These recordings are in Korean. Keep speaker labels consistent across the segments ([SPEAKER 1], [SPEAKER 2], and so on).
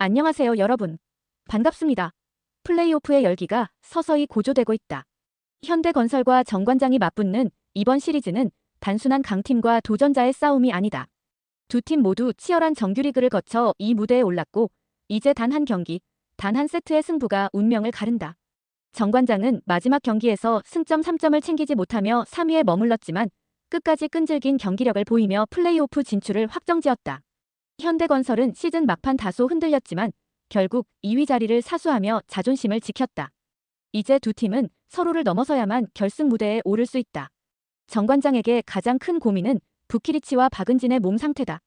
[SPEAKER 1] 안녕하세요 여러분. 반갑습니다. 플레이오프의 열기가 서서히 고조되고 있다. 현대건설과 정관장이 맞붙는 이번 시리즈는 단순한 강팀과 도전자의 싸움이 아니다. 두 팀 모두 치열한 정규리그를 거쳐 이 무대에 올랐고 이제 단 한 경기, 단 한 세트의 승부가 운명을 가른다. 정관장은 마지막 경기에서 승점 3점을 챙기지 못하며 3위에 머물렀지만 끝까지 끈질긴 경기력을 보이며 플레이오프 진출을 확정지었다. 현대건설은 시즌 막판 다소 흔들렸지만 결국 2위 자리를 사수하며 자존심을 지켰다. 이제 두 팀은 서로를 넘어서야만 결승 무대에 오를 수 있다. 정관장에게 가장 큰 고민은 부키리치와 박은진의 몸 상태다.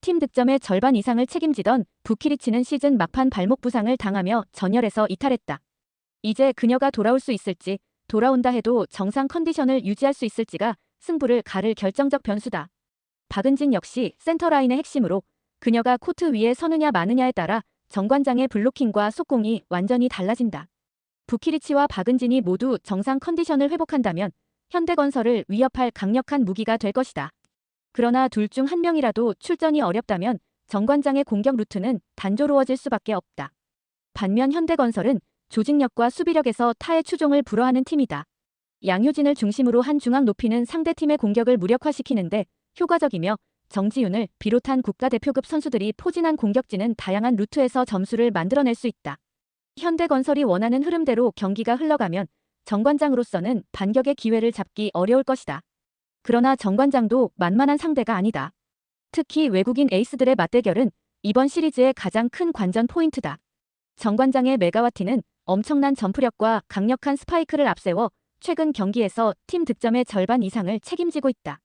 [SPEAKER 1] 팀 득점의 절반 이상을 책임지던 부키리치는 시즌 막판 발목 부상을 당하며 전열에서 이탈했다. 이제 그녀가 돌아올 수 있을지, 돌아온다 해도 정상 컨디션을 유지할 수 있을지가 승부를 가를 결정적 변수다. 박은진 역시 센터라인의 핵심으로 그녀가 코트 위에 서느냐 마느냐에 따라 정관장의 블로킹과 속공이 완전히 달라진다. 부키리치와 박은진이 모두 정상 컨디션을 회복한다면 현대건설을 위협할 강력한 무기가 될 것이다. 그러나 둘 중 한 명이라도 출전이 어렵다면 정관장의 공격 루트는 단조로워질 수밖에 없다. 반면 현대건설은 조직력과 수비력에서 타의 추종을 불허하는 팀이다. 양효진을 중심으로 한 중앙 높이는 상대팀의 공격을 무력화시키는데 효과적이며 정지윤을 비롯한 국가대표급 선수들이 포진한 공격진은 다양한 루트에서 점수를 만들어낼 수 있다. 현대건설이 원하는 흐름대로 경기가 흘러가면 정관장으로서는 반격의 기회를 잡기 어려울 것이다. 그러나 정관장도 만만한 상대가 아니다. 특히 외국인 에이스들의 맞대결은 이번 시리즈의 가장 큰 관전 포인트다. 정관장의 메가와티는 엄청난 점프력과 강력한 스파이크를 앞세워 최근 경기에서 팀 득점의 절반 이상을 책임지고 있다.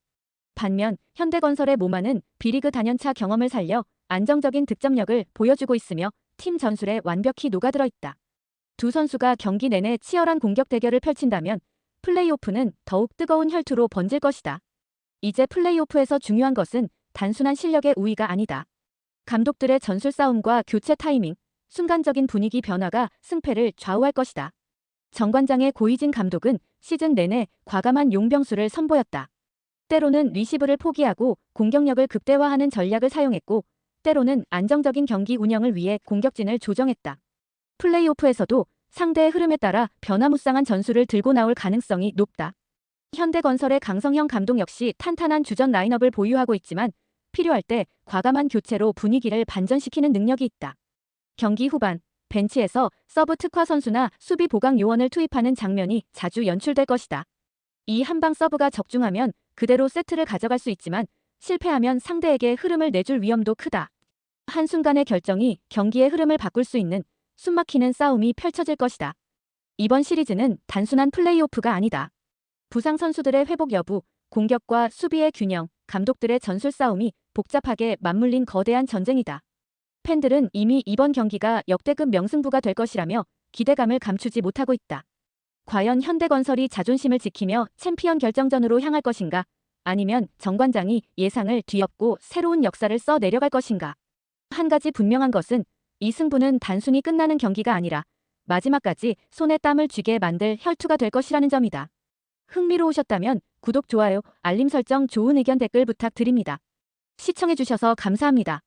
[SPEAKER 1] 반면 현대건설의 모마는 비리그 단연차 경험을 살려 안정적인 득점력을 보여주고 있으며 팀 전술에 완벽히 녹아들어 있다. 두 선수가 경기 내내 치열한 공격 대결을 펼친다면 플레이오프는 더욱 뜨거운 혈투로 번질 것이다. 이제 플레이오프에서 중요한 것은 단순한 실력의 우위가 아니다. 감독들의 전술 싸움과 교체 타이밍, 순간적인 분위기 변화가 승패를 좌우할 것이다. 정관장의 고이진 감독은 시즌 내내 과감한 용병수를 선보였다. 때로는 리시브를 포기하고 공격력을 극대화하는 전략을 사용했고 때로는 안정적인 경기 운영을 위해 공격진을 조정했다. 플레이오프에서도 상대의 흐름에 따라 변화무쌍한 전술을 들고 나올 가능성이 높다. 현대건설의 강성형 감독 역시 탄탄한 주전 라인업을 보유하고 있지만 필요할 때 과감한 교체로 분위기를 반전시키는 능력이 있다. 경기 후반 벤치에서 서브 특화 선수나 수비 보강 요원을 투입하는 장면이 자주 연출될 것이다. 이 한방 서브가 적중하면 그대로 세트를 가져갈 수 있지만 실패하면 상대에게 흐름을 내줄 위험도 크다. 한순간의 결정이 경기의 흐름을 바꿀 수 있는 숨막히는 싸움이 펼쳐질 것이다. 이번 시리즈는 단순한 플레이오프가 아니다. 부상 선수들의 회복 여부, 공격과 수비의 균형, 감독들의 전술 싸움이 복잡하게 맞물린 거대한 전쟁이다. 팬들은 이미 이번 경기가 역대급 명승부가 될 것이라며 기대감을 감추지 못하고 있다. 과연 현대건설이 자존심을 지키며 챔피언 결정전으로 향할 것인가? 아니면 정관장이 예상을 뒤엎고 새로운 역사를 써 내려갈 것인가? 한 가지 분명한 것은 이 승부는 단순히 끝나는 경기가 아니라 마지막까지 손에 땀을 쥐게 만들 혈투가 될 것이라는 점이다. 흥미로우셨다면 구독, 좋아요, 알림 설정, 좋은 의견 댓글 부탁드립니다. 시청해주셔서 감사합니다.